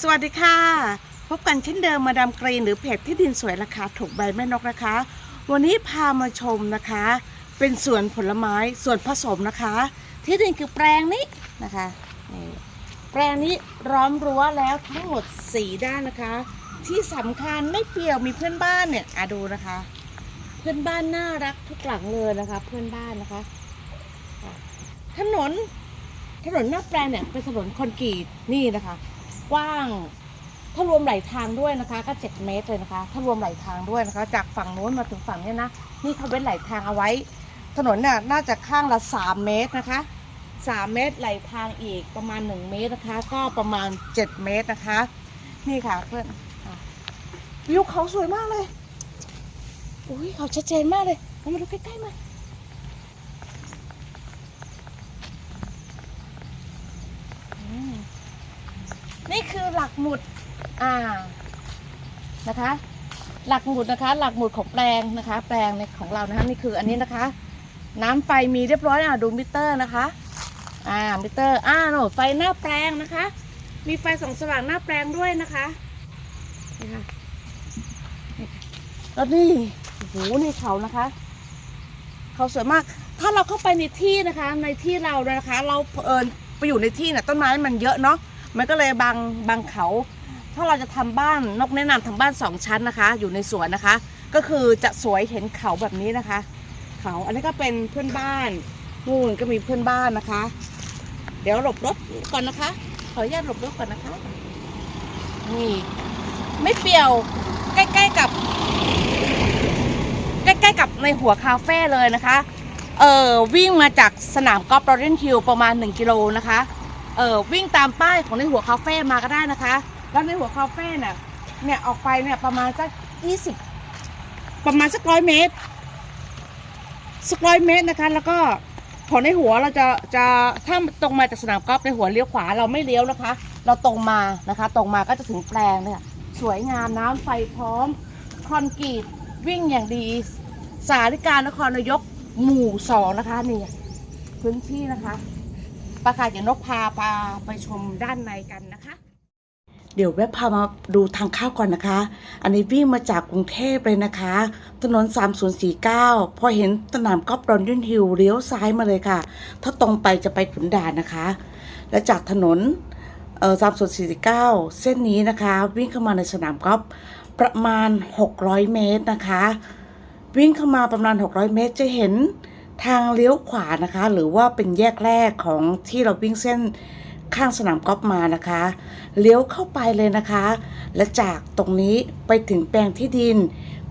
สวัสดีค่ะ พบกันเช่นเดิมมาดามกรีนหรือเพจที่ดินสวยราคาถูกใบแม่นกนะคะ วันนี้พามาชมนะคะ เป็นสวนผลไม้สวนผสมนะคะ ที่ดินคือแปลงนี้นะคะนี่แปลงนี้ล้อมรั้วแล้วทั้งหมด4ด้านนะคะ ที่สำคัญไม่เปลี่ยวมีเพื่อนบ้านเนี่ยอะดูนะคะ เพื่อนบ้านน่ารักทุกหลังเลยนะคะ เพื่อนบ้านนะคะ ถนนถนนหน้าแปลงเนี่ยเป็นถนนคอนกรีตนี่นะคะ กว้าง ถ้ารวมไหลทางด้วยนะคะ ก็7เมตรเลยนะคะ ถ้ารวมไหลทางด้วยนะคะ จากฝั่งโน้นมาถึงฝั่งเนี้ยนะ นี่เขาเว้นไหลทางเอาไว้ ถนนน่ะน่าจะข้างละ3เมตรนะคะ3เมตรไหลทางอีกประมาณ1เมตรนะคะ ก็ประมาณ7เมตรนะคะ นี่ค่ะเพื่อนวิวเขาสวยมากเลยอุ้ยเขาชัดเจนมากเลยเรามาดูใกล้ๆมา นี่คือหลักหมุดอ่านะคะ หลักหมุดนะคะ หลักหมุดของแปลงนะคะ แปลงในของเรานะคะนี่คืออันนี้นะคะ น้ำไฟมีเรียบร้อยอะดูมิเตอร์นะคะอ่ามิเตอร์อ่าโนไฟหน้าแปลงนะคะ มีไฟส่องสว่างหน้าแปลงด้วยนะคะนี่ค่ะนี่ค่ะแล้วนี่โอ้โหนี่เขานะคะ เขาสวยมาก ถ้าเราเข้าไปในที่นะคะ ในที่เรานะคะ เราเอิญไปอยู่ในที่เนี่ยต้นไม้มันเยอะเนาะ มันก็เลยบังบังเขา ถ้าเราจะทำบ้านนกแนะนำทำบ้านสองชั้นนะคะ อยู่ในสวนนะคะ ก็คือจะสวยเห็นเขาแบบนี้นะคะ เขาอันนี้ก็เป็นเพื่อนบ้านนู่นก็มีเพื่อนบ้านนะคะ เดี๋ยวหลบรถก่อนนะคะ ขออนุญาตหลบรถก่อนนะคะนี่ไม่เปี่ยวใกล้ๆกับ ใกล้ๆกับในหัวคาเฟ่เลยนะคะ เออวิ่งมาจากสนามกอล์ฟโรเดนฮิลประมาณ 1 กิโลนะคะ เออวิ่งตามป้ายของในหัวคาเฟ่มาก็ได้นะคะ แล้วในหัวคาเฟ่เนี่ยเนี่ยออกไปเนี่ยประมาณสักยี่สิบประมาณสักร้อยเมตรสักร้อยเมตรนะคะ แล้วก็ของในหัวเราจะจะถ้าตรงมาจากสนามกอล์ฟในหัวเลี้ยวขวาเราไม่เลี้ยวนะคะ เราตรงมานะคะ ตรงมาก็จะถึงแปลงเนี่ยสวยงามน้ำไฟพร้อมคอนกรีตวิ่งอย่างดี สาริการนครนายกหมู่สองนะคะนี่พื้นที่นะคะ ปค่ะเดี๋ยวนกพาปาไปชมด้านในกันนะคะ เดี๋ยวแวะพามาดูทางเข้าก่อนนะคะ อันนี้วิ่งมาจากกรุงเทพเลยนะคะ ถนน 3049 พอเห็นสนามกอล์ฟรอนยุนฮิลเลี้ยวซ้ายมาเลยค่ะ ถ้าตรงไปจะไปขุนด่านนะคะ และจากถนนเอ่อ3049 เส้นนี้นะคะ วิ่งเข้ามาในสนามกอล์ฟประมาณ 600 เมตรนะคะ วิ่งเข้ามาประมาณ 600 เมตรจะเห็น ทางเลี้ยวขวานะคะ หรือว่าเป็นแยกแรกของที่เราวิ่งเส้นข้างสนามกอล์ฟมานะคะ เลี้ยวเข้าไปเลยนะคะ และจากตรงนี้ไปถึงแปลงที่ดิน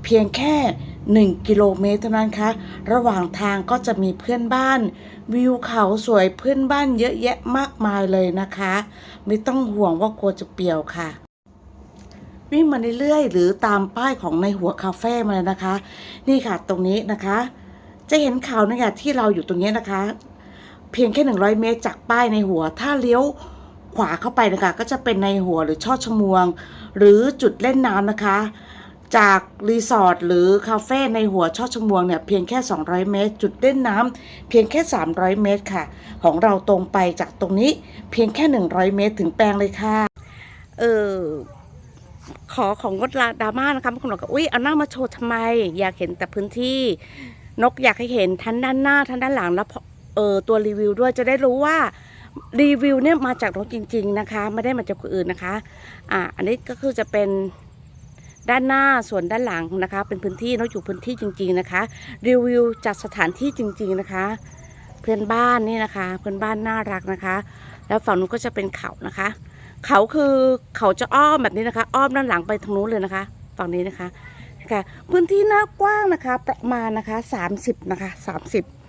เพียงแค่ 1 กิโลเมตรเท่านั้นคะ ระหว่างทางก็จะมีเพื่อนบ้าน วิวเขาสวยเพื่อนบ้านเยอะแยะมากมายเลยนะคะ ไม่ต้องห่วงว่ากลัวจะเปียวค่ะ วิ่งมาเรื่อยๆหรือตามป้ายของในหัวคาเฟ่มาเลยนะคะ นี่ค่ะตรงนี้นะคะ จะเห็นเขาเนี่ยค่ะที่เราอยู่ตรงนี้นะคะ เพียงแค่ 100 เมตรจากป้ายในหัว ถ้าเลี้ยวขวาเข้าไปนะคะ ก็จะเป็นในหัวหรือช่อชมวง หรือจุดเล่นน้ำนะคะ จากรีสอร์ทหรือคาเฟ่ในหัวช่อชมวงเนี่ยเพียงแค่ 200 เมตร จุดเล่นน้ำเพียงแค่ 300 เมตรค่ะ ของเราตรงไปจากตรงนี้เพียงแค่ 100 เมตรถึงแปลงเลยค่ะ เออขอของงดลาดราม่านะคะบางคนบอกว่าอุ้ยเอาหน้ามาโชว์ทำไม อยากเห็นแต่พื้นที่ นกอยากให้เห็นทั้งด้านหน้าทั้งด้านหลังแล้วเออตัวรีวิวด้วยจะได้รู้ว่ารีวิวเนี่ยมาจากนกจริง ๆนะคะ ไม่ได้มาจากคนอื่นนะคะอ่าอันนี้ก็คือจะเป็นด้านหน้าส่วนด้านหลังนะคะ เป็นพื้นที่นกอยู่พื้นที่จริง ๆนะคะ รีวิวจากสถานที่จริง ๆนะคะ เพื่อนบ้านนี่นะคะ เพื่อนบ้านน่ารักนะคะ แล้วฝั่งนู้นก็จะเป็นเขานะคะ เขาคือเขาจะอ้อมแบบนี้นะคะ อ้อมด้านหลังไปทางนู้นเลยนะคะ ฝั่งนี้นะคะ ค่ะ พื้นที่หน้ากว้างนะคะ ประมาณนะคะ30นะคะ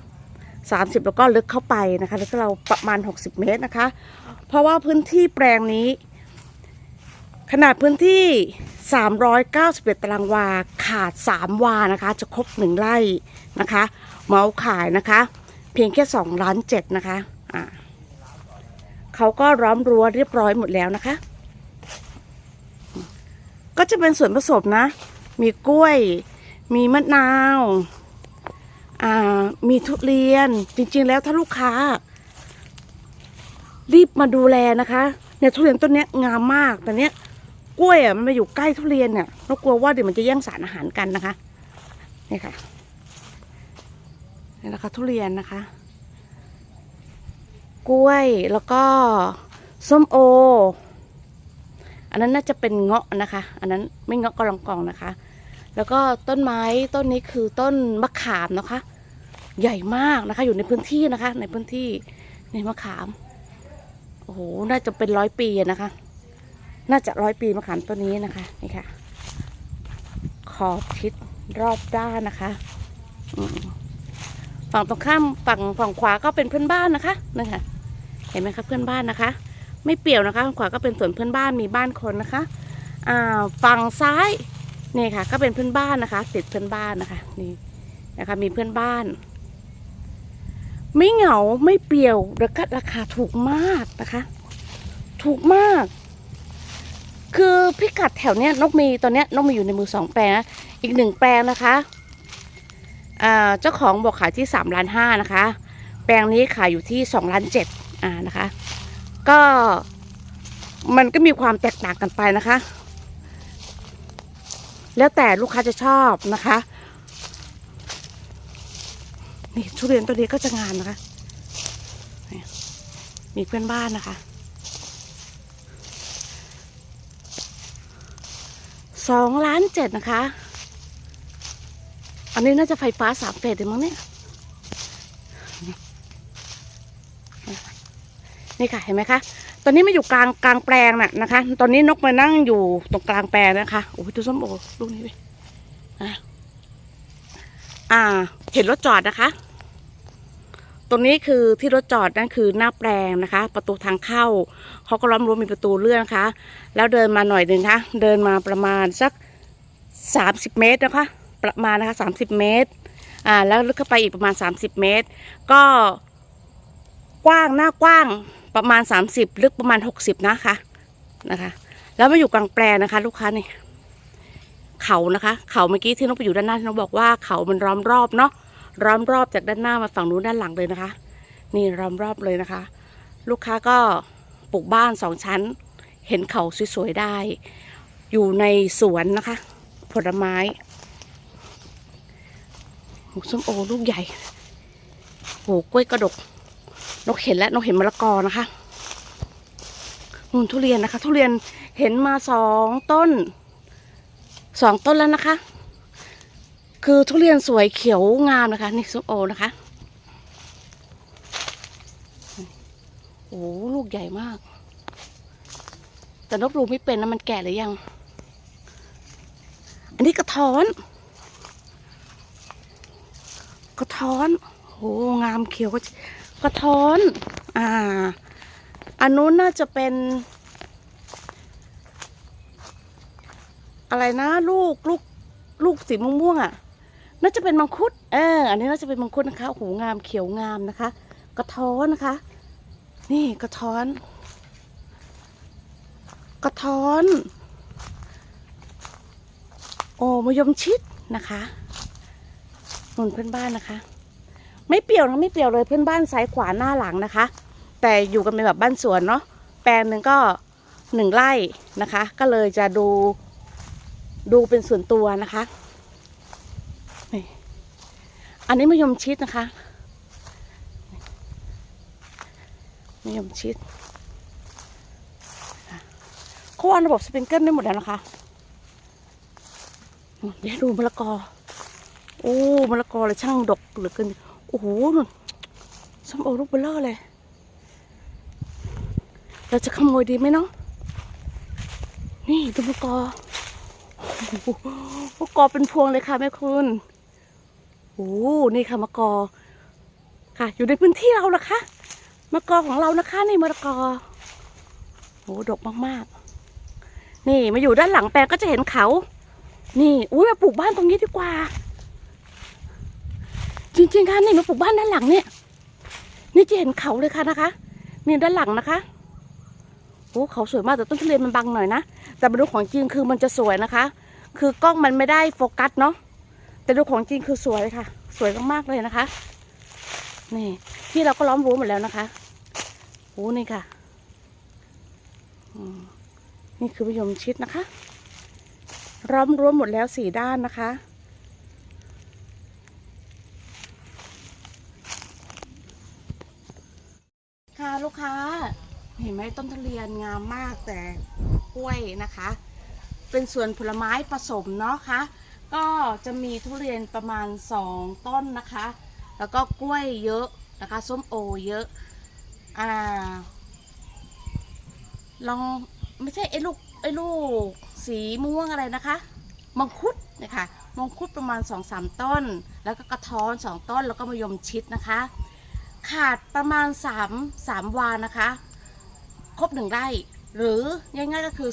30 30 แล้วก็ลึกเข้าไปนะคะแล้วก็เราประมาณ 60 เมตรนะคะ เพราะว่าพื้นที่แปลงนี้ ขนาดพื้นที่ 391 ตารางวาขาด 3 วานะคะ จะครบ 1 ไร่นะคะเมาขายนะคะ เพียงแค่2ล้าน7นะคะอ่าเขาก็ร้อมรั้วเรียบร้อยหมดแล้วนะคะ ก็จะเป็นส่วนผสมนะ มีกล้วย มีมะนาวอ่ามีทุเรียน จริง ๆ แล้วถ้าลูกค้า รีบมาดูแลนะคะเนี่ยทุเรียนต้นเนี้ยงามมากแต่เนี้ยกล้วยอะมันมาอยู่ใกล้ทุเรียนเนี่ยเรากลัวว่าเดี๋ยวมันจะแย่งสารอาหารกันนะคะนี่ค่ะนี่นะคะทุเรียนนะคะ กล้วยแล้วก็ส้มโอ อันนั้นน่าจะเป็นเงาะนะคะ อันนั้นไม่เงาะก็ลองกองนะคะ แล้วก็ต้นไม้ต้นนี้คือต้นมะขามนะคะ ใหญ่มากนะคะ อยู่ในพื้นที่นะคะ ในพื้นที่ในมะขามโอ้โหน่าจะเป็นร้อยปีนะคะ น่าจะร้อยปีมะขามต้นนี้นะคะนี่ค่ะ ขอบทิศรอบด้านนะคะฝั่งตรงข้ามฝั่งฝั่งขวาก็เป็นเพื่อนบ้านนะคะนั่นค่ะเห็นไหมคะเพื่อนบ้านนะคะ ไม่เปี่ยวนะคะขวาก็เป็นสวนเพื่อนบ้านมีบ้านคนนะคะอ่าฝั่งซ้ายนี่ค่ะ ก็เป็นเพื่อนบ้านนะคะ ติดเพื่อนบ้านนะคะนี่นะคะ มีเพื่อนบ้าน ไม่เหงาไม่เปี่ยวแล้วก็ราคาถูกมากนะคะ ถูกมาก คือพิกัดแถวเนี้ยนกมีตอนเนี้ยนกมีอยู่ในมือสองแปลงนะอีกหนึ่งแปลงนะคะเจ้าของบอกขายที่สามล้านห้านะคะ แปลงนี้ขายอยู่ที่สองล้านเจ็ดอ่านะคะ ก็มันก็มีความแตกต่างกันไปนะคะ แล้วแต่ลูกค้าจะชอบนะคะ นี่ทุเรียนตัวนี้ก็จะงามนะคะนี่มีเพื่อนบ้านนะคะ สองล้านเจ็ดนะคะ อันนี้น่าจะไฟฟ้าสามเฟสเลยมั้งเนี่ย นี่ค่ะเห็นไหมคะ ตอนนี้มาอยู่กลางกลางแปลงน่ะนะคะ ตอนนี้นกมานั่งอยู่ตรงกลางแปลงนะคะ โอ้ยดูส้มโอลูกนี้ดิอะอ่า เห็นรถจอดนะคะ ตรงนี้คือที่รถจอดนั่นคือหน้าแปลงนะคะ ประตูทางเข้าเขาก็ล้อมรั้วมีประตูเลื่อนนะคะ แล้วเดินมาหน่อยหนึ่งคะเดินมาประมาณสักสามสิบเมตรนะคะ ประมาณนะคะสามสิบเมตร อ่า แล้วลึกเข้าไปอีกประมาณสามสิบเมตร ก็กว้างหน้ากว้าง ประมาณสามสิบลึกประมาณหกสิบนะคะนะคะ แล้วมาอยู่กลางแปลนะคะ ลูกค้านี่เขานะคะ เขาเมื่อกี้ที่น้องไปอยู่ด้านหน้าที่น้องบอกว่าเขามันล้อมรอบเนาะล้อมรอบจากด้านหน้ามาฝั่งนู้นด้านหลังเลยนะคะ นี่ล้อมรอบเลยนะคะ ลูกค้าก็ปลูกบ้านสองชั้น เห็นเขาสวยๆได้ อยู่ในสวนนะคะ ผลไม้โหส้มโอลูกใหญ่โหกล้วยกระดก นกเห็นแล้วนกเห็นมะละกอนะคะนูนทุเรียนนะคะ ทุเรียนเห็นมาสองต้นสองต้นแล้วนะคะ คือทุเรียนสวยเขียวงามนะคะนี่ส้มโอนะคะโอ้ลูกใหญ่มาก แต่นกดูไม่เป็นนะมันแก่หรือยัง อันนี้กระท้อน กระท้อนโหงามเขียวก็ กระท้อน อ่า อันนู้นน่าจะเป็น อะไรนะ ลูกลูกลูกสีม่วงๆอะ น่าจะเป็นมังคุด เออ อันนี้น่าจะเป็นมังคุดนะคะโอ้โหงามเขียวงามนะคะ กระท้อนนะคะ นี่กระท้อน กระท้อน โอ้มยมชิดนะคะหนุนเพื่อนบ้านนะคะ ไม่เปรี่ยวนะไม่เปรี่ยวเลยเพื่อนบ้านซ้ายขวาหน้าหลังนะคะ แต่อยู่กันเป็นแบบบ้านสวนเนาะแปลงหนึ่งก็หนึ่งไร่นะคะ ก็เลยจะดูดูเป็นส่วนตัวนะคะนี่อันนี้มะยมชิดนะคะมะยมชิดเขาวางระบบสปริงเกิลได้หมดแล้วนะคะเดี๋ยวดูมะละกอ โอ้มะละกอเลยช่างดกเหลือเกิน อ้โหนู่นส้มโอลูกเบลเลอร์เลย เราจะขโมยดีไหมเนาะนี่ดูมะกอโอ้มะกอเป็นพวงเลยค่ะแม่คุณโอ้นี่ค่ะมะกอ ค่ะ อยู่ในพื้นที่เราละคะมะกอของเรานะคะนี่มะละกอโอ้ดกมากๆ นี่มาอยู่ด้านหลังแปลงก็จะเห็นเขา นี่ อุ้ยมาปลูกบ้านตรงนี้ดีกว่า จริงๆค่ะนี่มาปลูกบ้านด้านหลังเนี่ย นี่จะเห็นเขาเลยค่ะนะคะนี่ด้านหลังนะคะโอ้เขาสวยมากแต่ต้นทุเรียนมันบังหน่อยนะแต่มาดูของจริงคือมันจะสวยนะคะ คือกล้องมันไม่ได้โฟกัสเนาะแต่ดูของจริงคือสวยค่ะ สวยมากๆเลยนะคะ นี่ที่เราก็ล้อมรั้วหมดแล้วนะคะโอ้นี่ค่ะนี่คือมะยมชิดนะคะร้อมรั้วหมดแล้วสี่ด้านนะคะ ค่ะลูกค้า เห็นไหมต้นทุเรียนงามมากแต่กล้วยนะคะ เป็นส่วนผลไม้ผสมเนาะคะ ก็จะมีทุเรียนประมาณ 2 ต้นนะคะ แล้วก็กล้วยเยอะนะคะส้มโอเยอะอ่าลองไม่ใช่ไอ้ลูกไอ้ลูกสีม่วงอะไรนะคะมังคุดเนี่ยค่ะมังคุดประมาณ 2-3 ต้น แล้วก็กระท้อน 2 ต้นแล้วก็มะยมชิดนะคะ ขาดประมาณ 3 3 วานะคะ ครบหนึ่งไร่ หรือง่ายๆก็คือ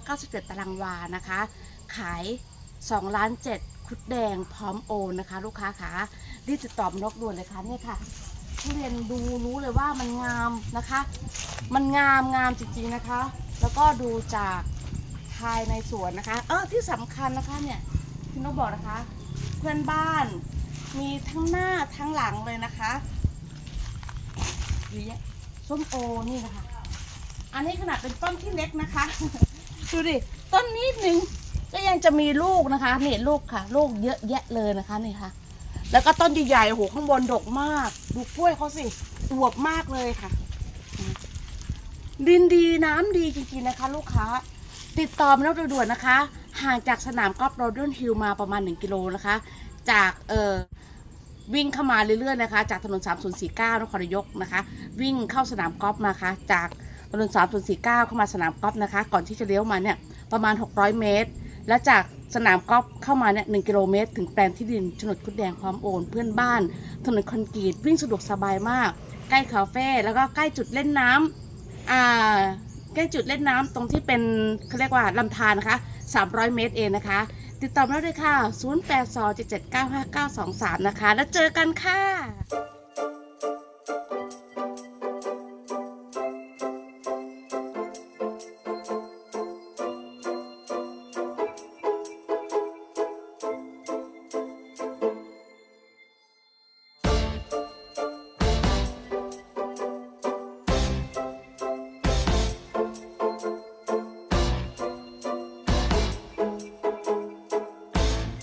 397 ตารางวานะคะ ขาย2ล้าน7คุดแดงพร้อมโอนนะคะ ลูกค้าคะรีบติดต่อมนกด่วนเลยค่ะเนี่ยค่ะทุเรียนดูรู้เลยว่ามันงามนะคะ มันงามงามจริงๆนะคะ แล้วก็ดูจากภายในสวนนะคะ เออที่สำคัญนะคะเนี่ยที่นกบอกนะคะ เพื่อนบ้านมีทั้งหน้าทั้งหลังเลยนะคะ เยอะแยส้มโอนี่นะคะ อันนี้ขนาดเป็นต้นที่เล็กนะคะ ดูดิ ต้นนิดนึงก็ยังจะมีลูกนะคะนี่ลูกค่ะ ลูกเยอะแยะเลยนะคะนี่ค่ะ แล้วก็ต้นใหญ่ๆโอ้โหข้างบนดกมาก ดูกล้วยเขาสิอวบมากเลยค่ะ ดินดีน้ำดีจริงๆนะคะ ลูกค้า ติดต่อมาแล้วด่วนๆนะคะ ห่างจากสนามกอล์ฟโรดอนฮิลมาประมาณ 1 กิโลนะคะ จากเอ่อ วิ่งเข้ามาเรื่อยๆนะคะ จากถนน 3049นครนายกนะคะ วิ่งเข้าสนามกอล์ฟมาค่ะจากถนน 3049 เข้ามาสนามกอล์ฟนะคะ ก่อนที่จะเลี้ยวมาเนี่ยประมาณ 600 เมตร และจากสนามกอล์ฟเข้ามาเนี่ย1กิโลเมตร ถึงแปลงที่ดินโฉนดคุดแดงพร้อมโอน เพื่อนบ้าน ถนนคอนกรีตวิ่งสะดวกสบายมาก ใกล้คาเฟ่แล้วก็ใกล้จุดเล่นน้ำอ่าใกล้จุดเล่นน้ำตรงที่เป็นเขาเรียกว่าลำธารนะคะ 300 เมตรเองนะคะ ติดต่อมาได้เลยค่ะ 0827795923 นะคะ แล้วเจอกันค่ะ